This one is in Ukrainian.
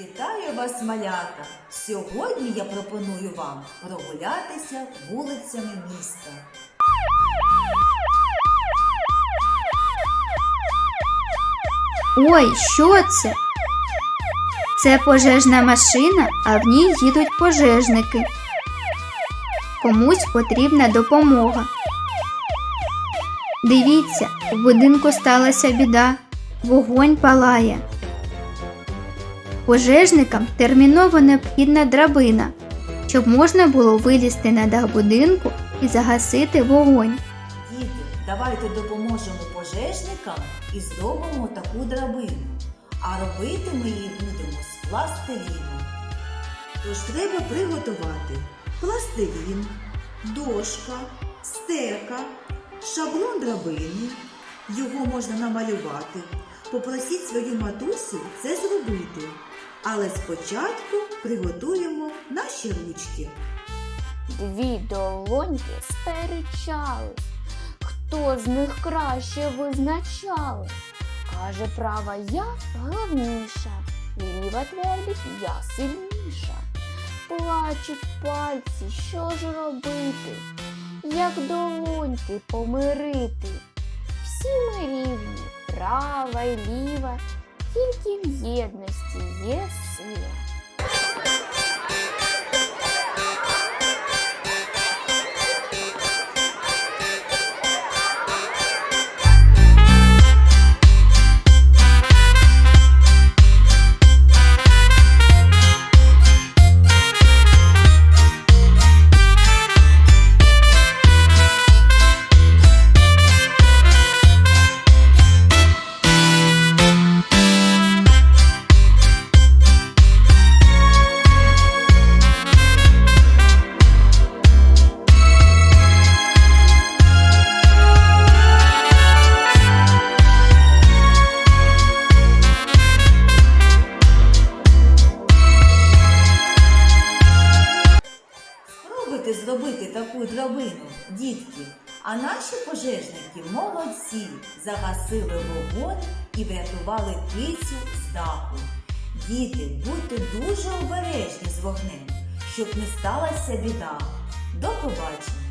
Вітаю вас, малята! Сьогодні я пропоную вам прогулятися вулицями міста. Ой, що це? Це пожежна машина, а в ній їдуть пожежники. Комусь потрібна допомога. Дивіться, у будинку сталася біда, вогонь палає. Пожежникам терміново необхідна драбина, щоб можна було вилізти на дах будинку і загасити вогонь. Діти, давайте допоможемо пожежникам і зробимо таку драбину. А робити ми її будемо з пластиліну. Тож треба приготувати пластилін, дошка, стека, шаблон драбини. Його можна намалювати. Попросіть свою матусю це зробити. Але спочатку приготуємо наші ручки. Дві долоньки сперечались, хто з них краще визначали. Каже права я головніша, ліва твердить я сильніша. Плачуть пальці, що ж робити, як долоньки помирити. Всі ми рівні, права й ліва, тільки в єдності є сила. Спробуйте зробити таку драбину, дітки. А наші пожежники молодці, загасили вогонь і врятували кицю з даху. Діти, будьте дуже обережні з вогнем, щоб не сталася біда. До побачення!